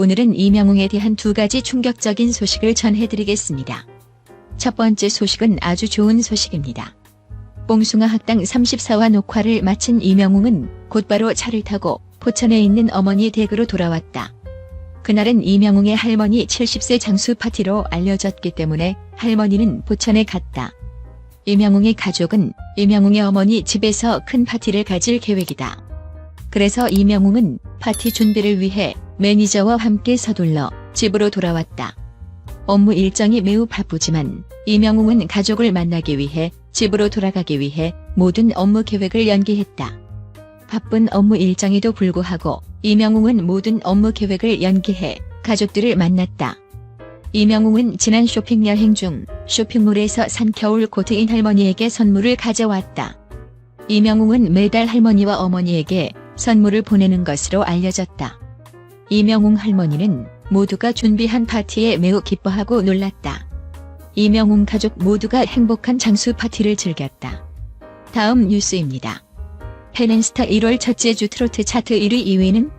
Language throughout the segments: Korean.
오늘은 이명웅에 대한 두 가지 충격적인 소식을 전해드리겠습니다. 첫 번째 소식은 아주 좋은 소식입니다. 뽕숭아 학당 34화 녹화를 마친 이명웅은 곧바로 차를 타고 포천에 있는 어머니 댁으로 돌아왔다. 그날은 이명웅의 할머니 70세 장수 파티로 알려졌기 때문에 할머니는 포천에 갔다. 이명웅의 가족은 이명웅의 어머니 집에서 큰 파티를 가질 계획이다. 그래서 이명웅은 파티 준비를 위해 매니저와 함께 서둘러 집으로 돌아왔다. 업무 일정이 매우 바쁘지만 이명웅은 가족을 만나기 위해 집으로 돌아가기 위해 모든 업무 계획을 연기했다. 바쁜 업무 일정에도 불구하고 이명웅은 모든 업무 계획을 연기해 가족들을 만났다. 이명웅은 지난 쇼핑 여행 중 쇼핑몰에서 산 겨울 코트인 할머니에게 선물을 가져왔다. 이명웅은 매달 할머니와 어머니에게 선물을 보내는 것으로 알려졌다. 이명웅 할머니는 모두가 준비한 파티에 매우 기뻐하고 놀랐다. 이명웅 가족 모두가 행복한 장수 파티를 즐겼다. 다음 뉴스입니다. 페넨스타 1월 첫째 주 트로트 차트 1위 2위는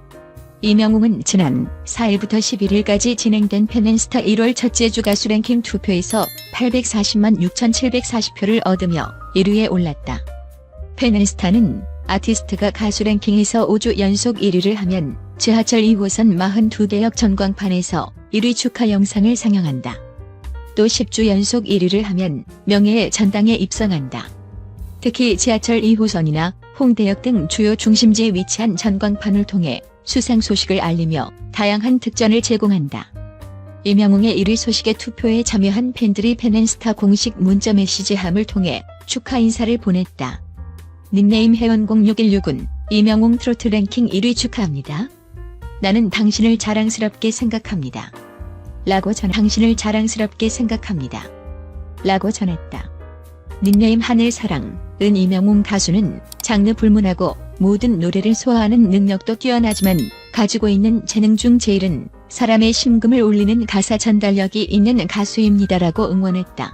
이명웅은 지난 4일부터 11일까지 진행된 페넨스타 1월 첫째 주 가수 랭킹 투표에서 840만 6,740표를 얻으며 1위에 올랐다. 페넨스타는 아티스트가 가수 랭킹에서 5주 연속 1위를 하면 지하철 2호선 42개역 전광판에서 1위 축하 영상을 상영한다. 또 10주 연속 1위를 하면 명예의 전당에 입성한다. 특히 지하철 2호선이나 홍대역 등 주요 중심지에 위치한 전광판을 통해 수상 소식을 알리며 다양한 특전을 제공한다. 이명웅의 1위 소식에 투표에 참여한 팬들이 페넨스타 공식 문자 메시지함을 통해 축하 인사를 보냈다. 닉네임 회원0616은 이명웅 트로트 랭킹 1위 축하합니다. 나는 당신을 자랑스럽게 생각합니다. 라고 전 당신을 자랑스럽게 생각합니다. 라고 전했다. 닉네임 하늘사랑, 은 이명웅 가수는 장르 불문하고 모든 노래를 소화하는 능력도 뛰어나지만 가지고 있는 재능 중 제일은 사람의 심금을 울리는 가사 전달력이 있는 가수입니다라고 응원했다.